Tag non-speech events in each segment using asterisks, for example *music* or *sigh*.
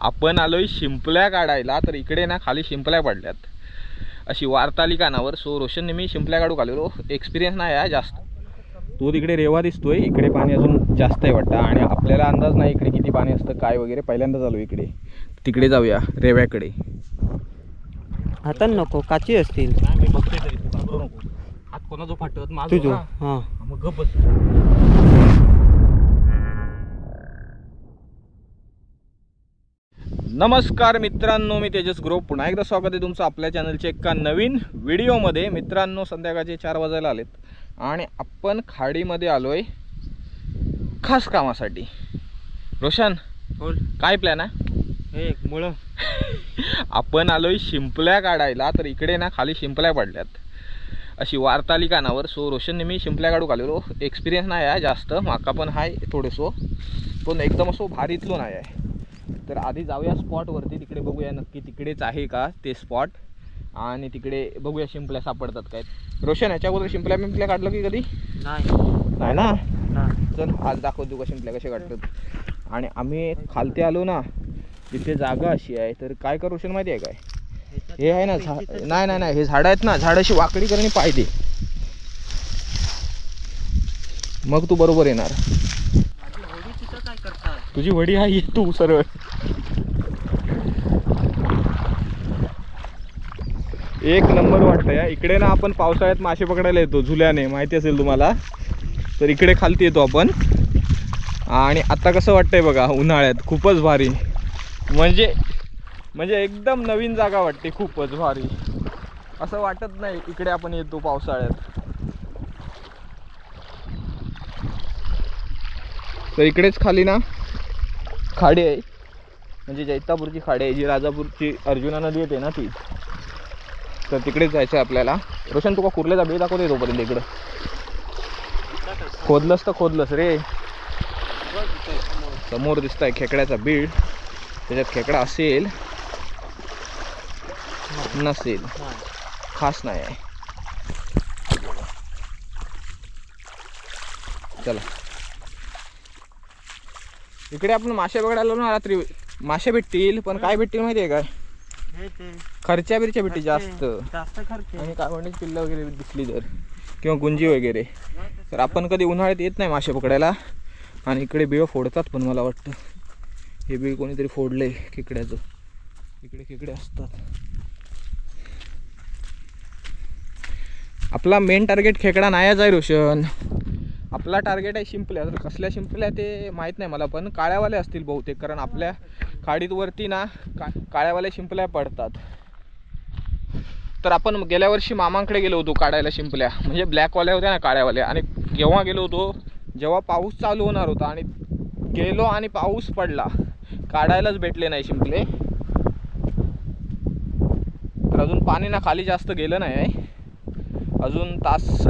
आपण आलोय शिंपल्या काढायला तर इकडे ना खाली शिंपल्या पडल्यात. अशी वारताली कानावर सो रोशनने मी शिंपल्या काढू आलेलो एक्सपिरियन्स नाही आहे जास्त. तो तिकडे रेवा दिसतोय इकडे पाणी अजून जास्त आहे वाटतं. आणि आपल्याला अंदाज नाही इकडे किती पाणी असतं काय वगैरे. पहिल्यांदाच आलो इकडे. तिकडे जाऊया रेव्याकडे. हातात नको काची असतील. मी बघतोय तरी. तू घाबरू नको. हात कोणा जो फाटत? माझा. हा. मग गप नमस्कार मित्रांनो मी तेजस ग्रो पुन्हा एकदा स्वागत आहे तुमचं आपल्या चॅनलच्या एका नवीन व्हिडिओमध्ये. मित्रांनो संध्याकाळचे चार वाजायला आलेत. आणि आपण खाडीमध्ये आलोय खास कामासाठी. रोशन बोल. काय प्लॅन आहे? हे मुळ. *laughs* आपण आलोय शिंपल्या काढायला. तर इकडे ना खाली शिंपल्या पडल्यात. अशी वारताली कानावर सो रोशनने मी शिंपल्या काढू आलेलो एक्सपिरियन्स नाही आहे जास्त. माका पण आहे थोडंसो. पण एकदम असो भारीतलो नाही आहे. तर आधी जाऊया स्पॉटवरती तिकडे बघूया नक्की तिकडेच आहे का ते स्पॉट आणि तिकडे बघूया शिंपल्या सापडतात काय. रोशन याच्या अगोदर शिंपल्या पिंपल्या काढलं की कधी? नाही. नाही ना. चल आज दाखव तू का शिंपल्या कशा काढतात. आणि आम्ही खालते आलो ना तिथे जागा अशी आहे. तर काय कर रोशन माहिती आहे काय? हे आहे ना झा नाही नाही नाही. हे झाडं आहेत ना झाड अशी वाकडी करणे पाहिजे मग तू बरोबर येणार माझी होडी तिथं काय करतात तुझी वडी आहे तू सरळ. एक नंबर वाटतं या. इकडे ना आपण पावसाळ्यात मासे पकडायला येतो झुल्याने. माहिती असेल तुम्हाला. तर इकडे खालती येतो आपण. आणि आता कसं वाटतंय बघा उन्हाळ्यात खूपच भारी. म्हणजे म्हणजे एकदम नवीन जागा वाटते खूपच भारी. असं वाटत नाही इकडे आपण येतो पावसाळ्यात. तर इकडेच खाली ना खाडी आहे. म्हणजे जैतापूरची खाडी आहे जी राजापूरची अर्जुना नदी येते ना ती. तर तिकडेच जायचं आहे आपल्याला. रोशन तुका कुर्ल्याचा बे दाखवते तोपर्यंत इकडं. खोदलंस तर खोदलंस रे. समोर दिसतंय खेकड्याचा बीड. त्याच्यात खेकडा असेल नसेल. खास नाही आहे. चला. इकडे आपण मासे बघायला ना रात्री मासे भेटतील पण काय भेटतील माहिती आहे काय? हे खर्च्या बिरच्या भेटतील जास्त. आणि कावडीची पिल्लं वगैरे दिसली तर. किंवा गुंजी वगैरे. तर आपण कधी उन्हाळ्यात येत नाही मासे पकडायला. आणि इकडे बिळ फोडतात पण मला वाटतं. हे बिळ कोणीतरी फोडलंय खेकड्याचं. इकडे खेकडे असतात. आपला मेन टार्गेट खेकडा नाहीच आहे रोशन. आपला टार्गेट आहे शिंपल्या तर कसल्या शिंपल्या ते माहीत नाही मला पण काळ्यावाले असतील बहुतेक कारण आपल्या खाडीतवरती ना का काळ्यावाल्या शिंपल्या पडतात. तर आपण गेल्या वर्षी मामांकडे गेलो होतो काढायला शिंपल्या म्हणजे ब्लॅकवाल्या होत्या ना काळ्यावाल्या. आणि केव्हा गेलो होतो जेव्हा पाऊस चालू होणार होता आणि गेलो आणि पाऊस पडला काढायलाच भेटले नाही शिंपले तर अजून पाणी ना खाली जास्त गेलं नाही आहे. अजून तास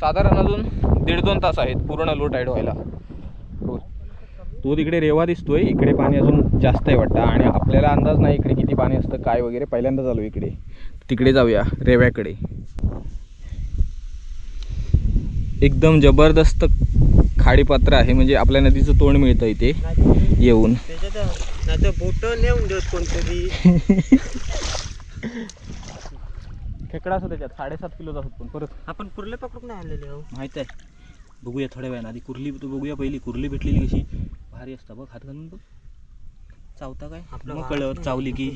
साधारण अजून दीड दोन तास आहेत पूर्ण लो टाईड व्हायला. हो. तो तिकडे रेवा दिसतोय इकडे पाणी अजून जास्त आहे वाटतं. आणि आपल्याला अंदाज नाही इकडे किती पाणी असतं काय वगैरे. पहिल्यांदाच आलो इकडे. तिकडे जाऊया रेव्याकडे. एकदम जबरदस्त खाडीपात्र आहे. म्हणजे आपल्या नदीचं तोंड मिळतं इथे येऊन. बोट नेऊन देत कोणतरी. *laughs* खेकडा असतो त्याच्यात साडेसात किलोचा असतो पण. परत आपण कुर्ले पकडून नाही आलेले हो. माहीत आहे. बघूया थोड्या वेळानं. आधी कुर्ली तू बघूया पहिली. कुर्ली भेटलेली कशी? भारी असता बघ हात घालून बघ. चावता काय? आपलं मग नाही. चावली की.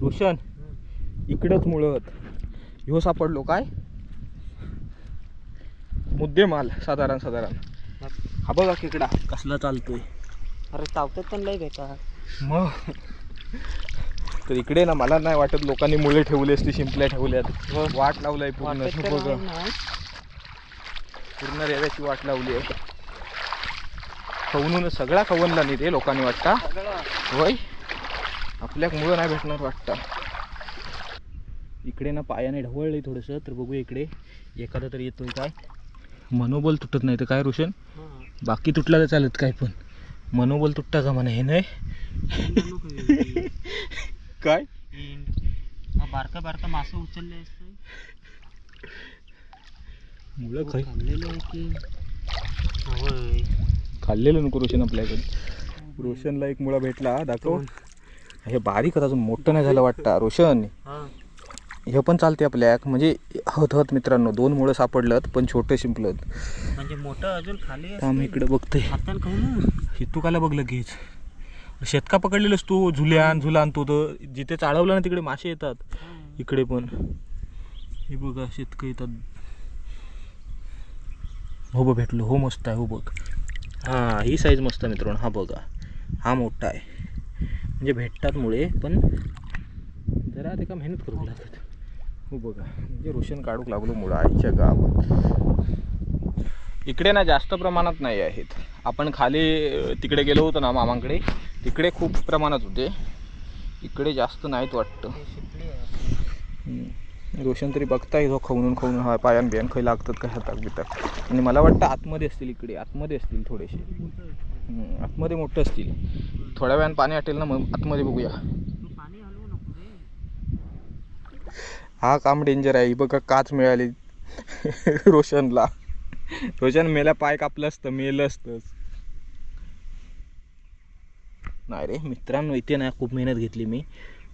रोशन इकडंच मुळत. ह्यो सापडलो काय? मुद्देमाल साधारण साधारण. हा बघा खेकडा कसला चालतोय. अरे चावतात पण लय बेकार. मग. तर इकडे ना मला नाही वाटत लोकांनी मुळे ठेवले असते शिंपल्या ठेवल्यात. वाट लावलाय पूर्ण बघा. पूर्ण रेव्याची वाट लावली आहे. खवणून सगळा खवनला नाही ते लोकांनी वाटता. होय? आपल्याक मुळं नाही भेटणार वाटतं. इकडे ना पायाने ढवळले थोडंसं तर बघूया इकडे. एखादा तरी येतोय काय? मनोबल तुटत नाही तर काय रोशन? हा. बाकी तुटला तर चालत काय पण. मनोबल तुटता का म्हणा हे नाही काय? बारका बारका मासं उचलले असतं. मुळं खै खाल्लेलं आहे की होय. खाल्लेलं नको रोशन आपल्याकडे. रोशनला एक मुळा भेटला दाखव. हे बारीक होता अजून मोठं नाही झालं वाटतं. रोशन हा. पण चालते आपल्याक म्हणजे हत हत मित्रांनो दोन मुळं सापडलं पण छोटं शिंपलं म्हणजे मोठं अजून खाली थांब इकडे बघते. हातान खाऊ ना हे तू काला बघ लगेच शेतका पकडलेलंस तू झुल्यान झुलान तू तर जिथे चाळवलं ना तिकडे मासे येतात. इकडे पण. हे बघा शेतकं येतात. हो बघ भेटलो. हो मस्त आहे हो बघ. हां ही साईज मस्त आहे मित्रांनो. हा बघा. हा मोठा आहे. म्हणजे भेटतात मुळे पण जरा ते का मेहनत करू लागतात. हो बघा. म्हणजे रोशन काढूक लागलो मुळं आईच्या गावात. इकडे ना जास्त प्रमाणात नाही आहेत. आपण खाली तिकडे गेलो होतो ना मामांकडे तिकडे खूप प्रमाणात होते. इकडे जास्त नाहीत वाटतं. रोशन तरी बघताय जो खवणून खवणून हा पायान बियान खाई लागतात का हातात बितात. आणि मला वाटतं आतमध्ये असतील इकडे आतमध्ये असतील थोडेसे. आतमध्ये मोठं असतील. थोड्या वेळानं पाणी आटेल ना मग आतमध्ये बघूया. पाणी हा काम डेंजर आहे बघा काच मिळाली *laughs* रोशनला. रोशन मेला पाय कापलं असतं मेलं असतंच. नाही रे मित्रांनो इथे ना खूप मेहनत घेतली मी.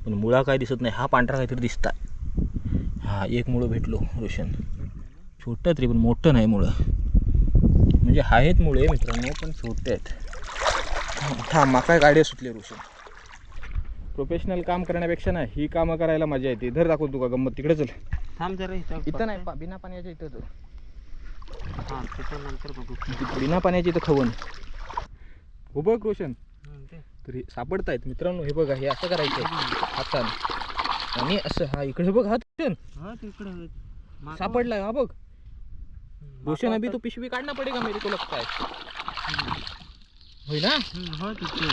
पण मुळा काय दिसत नाही हा पांढरा काहीतरी दिसता हा एक मुळं भेटलो रोशन. छोटं तरी पण मोठं नाही मुळं. म्हणजे आहेत मुळे मित्रांनो पण छोटे आहेत. हा माका गाडी सुटली रोशन. प्रोफेशनल काम करण्यापेक्षा ना ही कामं करायला मजा येते. धर दाखव तू का गंमत. तिकडे चल. थांब जरा इथं नाही बिना पाण्याच्या इथं. हा बघू. बिना पाण्याची इथं खवन हो बघ रोशन. तरी सापडतायत मित्रांनो हे बघा हे असं करायचं हातान. आणि असं हा इकडे बघ हा रोशन. हा तिकडे सापडलाय हा बघ. रोशन अभी तो पिशवी काढना पडेगा मेरे को लगता है. होय ना? हं, हो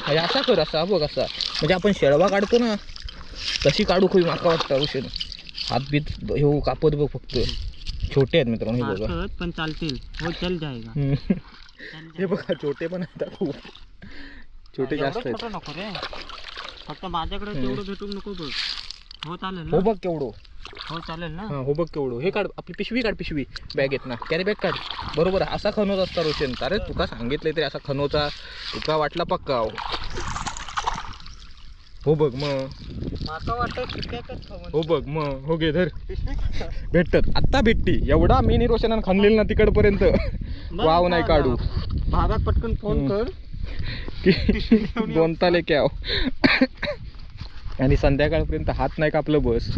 हा, असा कर असा बघ असा. म्हणजे आपण शेळवा काढतो ना तशी काढू खोई माका वाटतं रोशन. हात बीत हे कापत बघ फक्त. छोटे आहेत मित्रांनो हे बघा. पण चालतील. हो चल जाएगा हम्म. चल हे बघा छोटे पण आहेत हा खूप. छोटे जास्त आहेत. छोटं नको रे. फक्त माझ्याकडे तेवढं भेटून नको बघ. हो चालेल हो ना बघ केवढं. हो चालेल ना? हा हो बघ केवढं. हे काढ आपली पिशवी काढ पिशवी. बॅग येत ना. कॅरी बॅग काढ. बरोबर असा खनोच असता रोशन. अरे तुका सांगितले तरी असा खनोचा तुका वाटला पक्का. हो. हो बघ मग माका वाटत कित्याकच खावं हो बघ मग हो घे धर. भेटतात. आत्ता भेटती. एवढा मी नि रोशनानं खणलेलं ना तिकडपर्यंत. वाव नाही काढू. भागात पटकन फोन. कर. दोन ताले क्या आणि संध्याकाळपर्यंत हात नाही कापलं बस.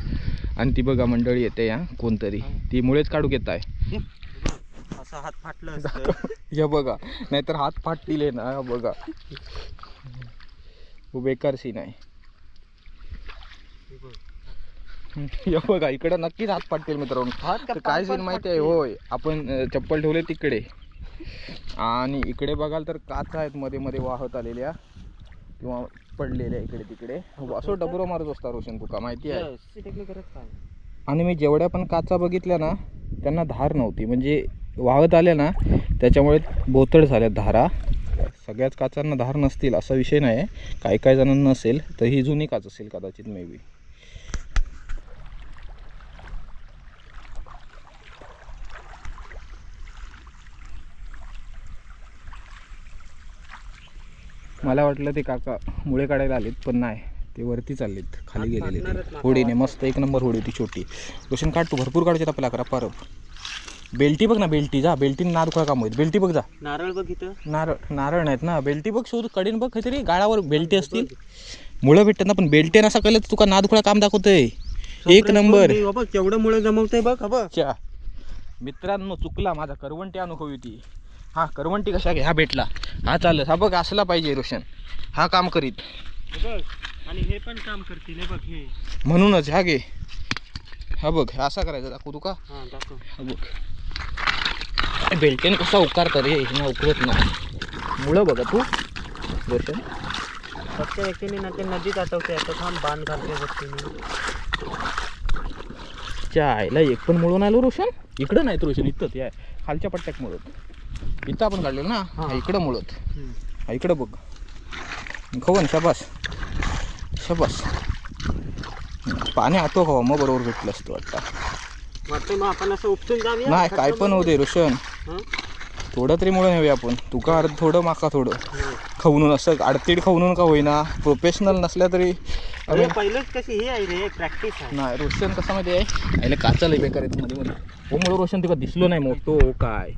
आणि ती बघा मंडळी येते या कोणतरी. ती मुळेच काढू घेत आहे. असं हात फाटलं या बघा. नाहीतर हात फाटतील ना बघा. *laughs* बेकार सीन आहे. *laughs* बघा इकडं नक्कीच हात फाटतील मित्रांनो. तर काय सीन माहिती आहे? होय आपण चप्पल ठेवले तिकडे. आणि इकडे बघाल तर काचा आहेत मध्ये मध्ये वाहत आलेल्या. किंवा पडलेल्या इकडे तिकडे. हो, असं डबरो मारत असता रोशन तुका माहिती आहे? आणि मी जेवढ्या पण काचा बघितल्या ना त्यांना धार नव्हती. म्हणजे वाहत आल्या ना त्याच्यामुळे बोतड झाल्या धारा. सगळ्याच काचांना धार नसतील असा विषय नाही काही काही जणांना नसेल तर ही जुनी काच असेल कदाचित मे बी मला वाटलं ते काका मुळे काढायला आलेत पण नाही. ते वरती चाललेत खाली गेलेले ते. होडीने मस्त एक नंबर होडी होती छोटी. रोशन काढतो भरपूर काढतात आपल्या अकरा परब बेल्टी बघ ना बेल्टी जा बेल्टीने नाद दुखा काम होईल. बेल्टी बघ जा. नारळ बघ इथं. नारळ नारळ नाहीत ना. बेल्टी बघ शोध कडीन बघ काहीतरी गाळावर बेल्टी असतील. मुळं भेटतात ना पण बेल्टी नसा कळलं तर तुका नाद खुळा काम दाखवतंय. एक नंबर. केवढं मुळे जमवतंय बघ मित्रांनो चुकला माझा करवंटी अनुभव होती हा करवंटी कशा घे हा भेटला. हा चालत हा बघ असला पाहिजे रोशन. हा काम करीत. बघ आणि हे पण काम करतील हे बघ हे. म्हणूनच हा घे. हा बघ असा करायचा दाखवू तुका हा दाखव. हा बघ. बेल्टेन कसा उकारता रे ना उकरत नाही. मुळं बघा तू रोशन. फक्त व्यक्तीने ना ते नदीत आठवते आता थांब बांध घालते व्यक्तीने च्या आईला एक पण मुळून आलो रोशन. इकडं नाही रोशन इथंच या खालच्या पट्ट्यात मुळत इथं आपण काढलेलं ना? हा. हा इकडं मुळत. हा इकडं बघ. खवन शबास. शबास. पाणी आतो खवा मग बरोबर भेटलं असतं वाटतं. वाटतं मग आपण असं उपसून जाऊया? नाही काय पण होऊ दे रोशन. हं? थोडं तरी मुळे नेऊया आपण. तुका अर्ध थोडं माका थोडं. खाऊन असं आडतीड खाऊन का होईना? प्रोफेशनल नसल्या तरी. अरे पहिलेच कशी हे आहे रे प्रॅक्टिस नाही रोशन कसा माहिती आहे? आईला काचा लय बेकारमध्ये मध्ये. हो मुळे रोशन तुका दिसलो नाही मोठो हो काय?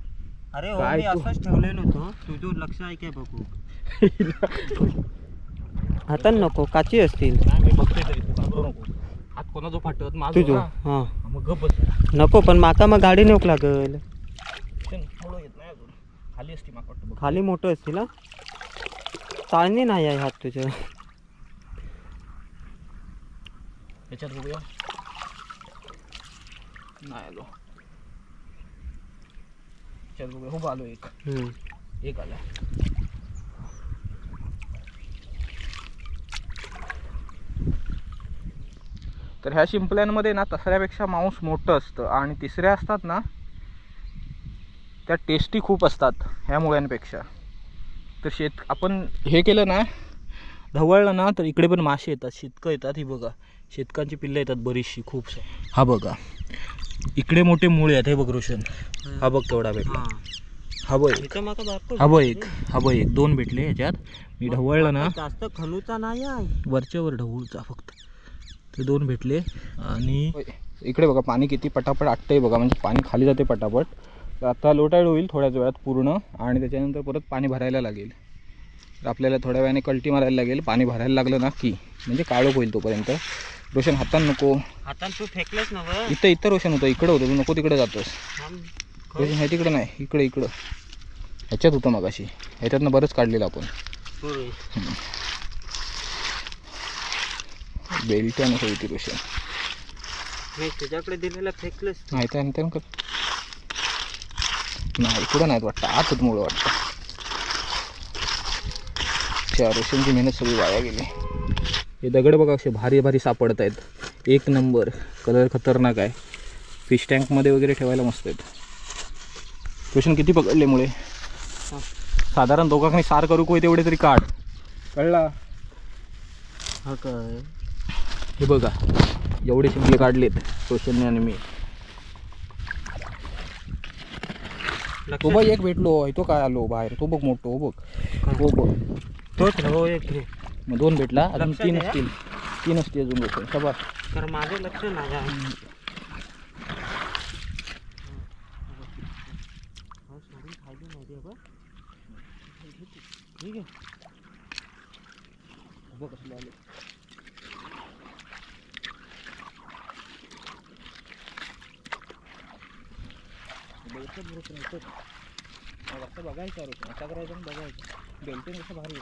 अरे हो काय मी तू? असंच ठेवलेलो होतो. तुझं लक्ष आहे काय बघू? *laughs* हातात नको काची असतील? नाही मी बघतोय तरी तू घाबरू नको. हात कोणाचा फाटत? माझं तुझं ना. हां. मग गप बस. नको पण माका मग गाडी नेऊक लागल. मुळं येत नाही अजून. खाली असती माका वाटतं बघ. खाली मोठं असतील हा? चाळणी नाही आहे हात तुझं. याच्यात बघूया. नाही आलो. बघूया. हो आलो एक. एक आला. तर ह्या शिंपल्यांमध्ये ना तसऱ्यापेक्षा मांस मोठं असतं. आणि तिसऱ्या असतात ना त्या टेस्टी खूप असतात ह्या मुळ्यांपेक्षा. तर शेत आपण हे केलं ना ढवळलं ना तर इकडे पण मासे येतात शेतकं येतात. ही बघा शेतकांची पिल्लं येतात बरीचशी खूप हा बघा इकडे मोठे मुळे आहेत हे बघ रोशन. हा बघ केवढा भेटला. हां. हा बघ एक. हा बघ एक. हा बघ एक दोन भेटले ह्याच्यात मी ढवळलं ना. जास्त खलूचा नाही आहे. वरच्यावर ढवळचा फक्त. ते दोन भेटले. आणि इकडे बघा पाणी किती पटापट आटतंय बघा. म्हणजे पाणी खाली जाते पटापट. तर आता लोटाईड होईल थोड्याच वेळात पूर्ण. आणि त्याच्यानंतर परत पाणी भरायला लागेल. तर आपल्याला थोड्या वेळाने कल्टी मारायला लागेल. पाणी भरायला लागलं ना की म्हणजे काळोख होईल तोपर्यंत. रोशन हातान नको. हातात तू फेकलंच इथं इथं रोशन होतं. इकडं होतं. तू नको तिकडे जातोस. रोशन ह्या तिकडं नाही. इकडं इकडं. ह्याच्यात होतं मगाशी. ह्याच्यातनं बरंच काढलेलं आपण. बेल्ट आणि होती रोशन. मी तुझ्याकडे दिलेलं फेकलंच तू. माहिती आहे ना कर नाही इकडं नाहीत वाटतं. आतच मुळे वाटतं. त्या रोशनची मेहनत सगळी वाया गेली. हे दगड बघा असे भारी भारी सापडत आहेत. एक नंबर. कलर खतरनाक आहे. फिश टँकमध्ये वगैरे ठेवायला मस्त आहेत. रोशन किती पकडले मुळे. साधारण दोघांनी सार करू कोय तेवढे तरी काढ. कळला? हा काय? हे बघा. एवढे शिंपले काढलेत. रोशनने आणि मी. तो बघ एक भेटलो. तो काय आलो बाहेर? तो बघ मोठो हो बघ. हो बघ. तोच ना हो एक घे मग दोन भेटला. अजून लक्षात तीन आहे, हा? असतील. तीन असतील अजून रोशन सभा कारण माझं लक्ष आहे. हा, बा. ठीक आहे. बघ आले बघायचं रोशन असा करायचं आणि बघायचं. बेल्टिंग कसं भारी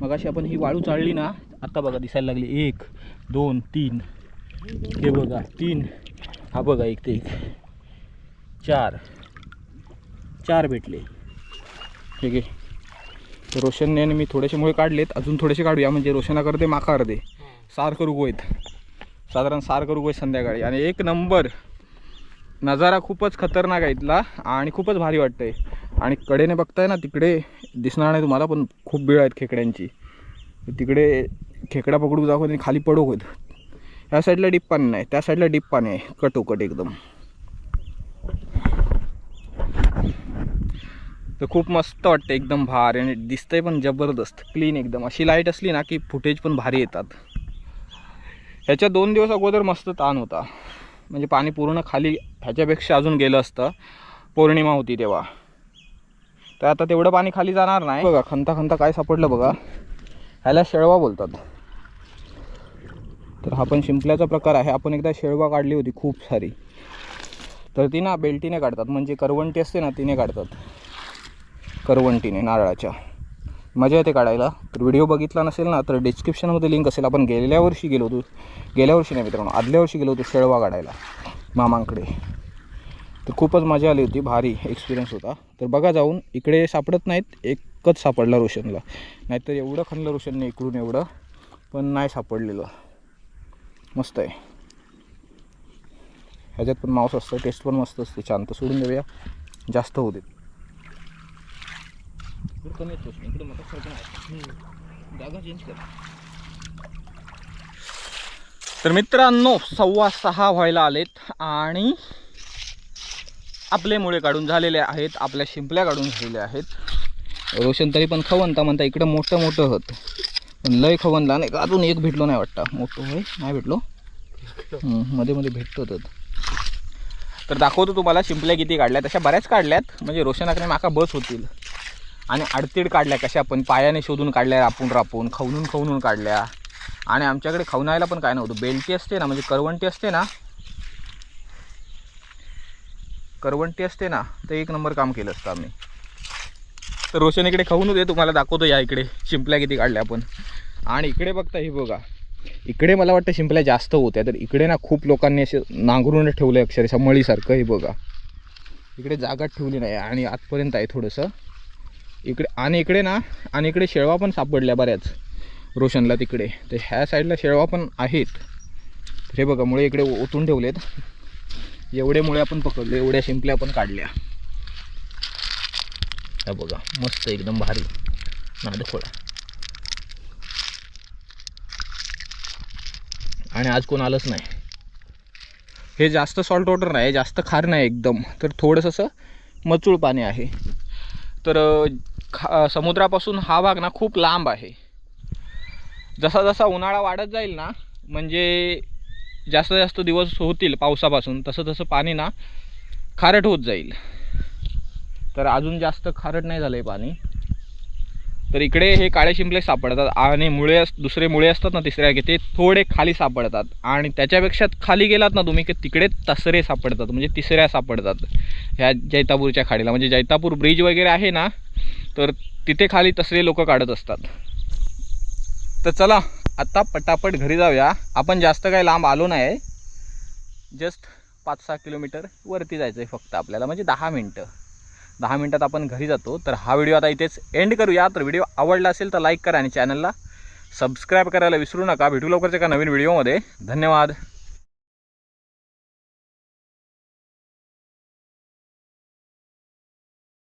मग अशी आपण ही वाळू चाळली ना आता बघा दिसायला लागली. एक दोन तीन. हे बघा तीन. हा बघा एक ते एक. चार. चार भेटले. ठीक आहे रोशनने आणि मी थोडेसे मुळे काढलेत. अजून थोडेसे काढूया. म्हणजे रोशना करते माका अर्धे सार करू गोयत साधारण सार करू गोय संध्याकाळी. आणि एक नंबर. नजारा खूपच खतरनाक आहे इथला आणि खूपच भारी वाटतंय. आणि कडेने बघताय ना तिकडे दिसणार नाही तुम्हाला पण खूप बीळ आहेत खेकड्यांची. तिकडे खेकडा पकडू जाऊ आणि खाली पडू होत. ह्या साईडला डीप पाणी नाही त्या साईडला डीप पाणी आहे कटोकट एकदम. तर खूप मस्त वाटतं एकदम भारी आणि दिसतंय पण जबरदस्त क्लीन एकदम. अशी लाइट असली ना की फुटेज पण भारी येतात. ह्याच्या दोन दिवस अगोदर मस्त ताण होता. म्हणजे पाणी पूर्ण खाली ह्याच्यापेक्षा अजून गेलं असतं. पौर्णिमा होती तेव्हा. तर आता तेवढं पाणी खाली जाणार नाही. बघा खंता खंता काय सापडलं बघा. ह्याला शेळवा बोलतात. तर हा पण शिंपल्याचा प्रकार आहे. आपण एकदा शेळवा काढली होती खूप सारी. तर ती ना बेल्टीने काढतात. म्हणजे करवंटी असते ना तिने काढतात. करवंटीने नारळाच्या. मजा येते काढायला. तर व्हिडिओ बघितला नसेल ना तर डिस्क्रिप्शनमध्ये लिंक असेल. आपण गेल्या वर्षी गेलो होतो. गेल्या वर्षी नाही मित्रांनो आदल्या वर्षी गेलो होतो शेळवा काढायला मामांकडे. तर खूपच मजा आली होती. भारी एक्सपिरियन्स होता. तर बघा जाऊन इकडे सापडत नाहीत एकच सापडला रोशनला. नाहीतर एवढं खणलं रोशनने इकडून एवढं पण नाही सापडलेलं. मस्त आहे. ह्याच्यात पण मांस असतं टेस्ट पण मस्त असते. छान. तर सोडून देऊया. जास्त होते देत. इकडे कमी येतोस इकडे मोठा फरक नाही जागा चेंज कर. तर मित्रांनो सव्वा सहा व्हायला आलेत आणि आपले मुळे काढून झालेले आहेत आपल्या शिंपल्या काढून झालेल्या आहेत. रोशन तरी पण खवनता म्हणता इकडं मोठं मोठं होतं. पण लय खवनला नाही का अजून एक भेटलो नाही वाटतं. मोठं होय? नाही भेटलो? मध्ये मध्ये भेटतो तर तर दाखवतो तुम्हाला शिंपल्या किती काढल्या तशा बऱ्याच काढल्यात म्हणजे रोशनाकडे माका बस होतील. आणि अडतीड काढल्या कशा आपण पायाने शोधून काढल्या रापून रापून खवणून खवणून काढल्या. आणि आमच्याकडे खवणायला पण काय नव्हतं. बेलटी असते ना म्हणजे करवंटी असते ना. करवंटी असते ना तर एक नंबर काम केलं असतं आम्ही. तर रोशन इकडे खाऊन दे तुम्हाला दाखवतो या इकडे. शिंपल्या किती काढल्या आपण. आणि इकडे बघता हे बघा. इकडे मला वाटतं शिंपल्या जास्त होत्या तर इकडे ना खूप लोकांनी असे नांगरून ठेवलं अक्षरशः मळीसारखं हे बघा. इकडे जागा ठेवली नाही आणि आतपर्यंत आहे थोडंसं. इकडे आणि इकडे ना आणि इकडे शेळवा पण सापडल्या बऱ्याच. रोशनला तिकडे. तर ह्या साईडला शेळवा पण आहेत. हे बघा मुळे इकडे ओतून ठेवलेत. एवढे मुळे आपण पकडले एवढ्या शिंपल्या आपण काढल्या. हा बघा मस्त एकदम भारी. नादखोळा आणि आज कोण आलंच नाही. हे जास्त सॉल्ट वॉटर नाही जास्त खार नाही एकदम. तर थोडंसं असं मचूळ पाणी आहे. तर समुद्रापासून हा भाग ना खूप लांब आहे. जसा जसा उन्हाळा वाढत जाईल ना म्हणजे जास्त जास्त दिवस होतील पावसापासून तसं तसं पाणी ना खारट होत जाईल. तर अजून जास्त खारट नाही झालं आहे पाणी. तर इकडे हे काळे शिंपले सापडतात आणि मुळे अस दुसरे मुळे असतात ना तिसऱ्या की ते थोडे खाली सापडतात. आणि त्याच्यापेक्षा खाली गेलात ना तुम्ही की तिकडे तसरे सापडतात म्हणजे तिसऱ्या सापडतात. ह्या जैतापूरच्या खाडीला म्हणजे जैतापूर ब्रिज वगैरे आहे ना तर तिथे खाली तसले लोक काढत असतात. तर चला आता पटापट घरी जाऊया. आपण जास्त काही लांब आलो नाही. जस्ट पाच सहा किलोमीटर वरती जायचं आहे फक्त आपल्याला म्हणजे दहा मिनटं. दहा मिनटात आपण घरी जातो. तर हा व्हिडिओ आता इथेच एंड करूया. तर व्हिडिओ आवडला असेल तर लाईक करा आणि चॅनलला सबस्क्राईब करायला विसरू नका. भेटू लवकरच एका नवीन व्हिडिओमध्ये धन्यवाद.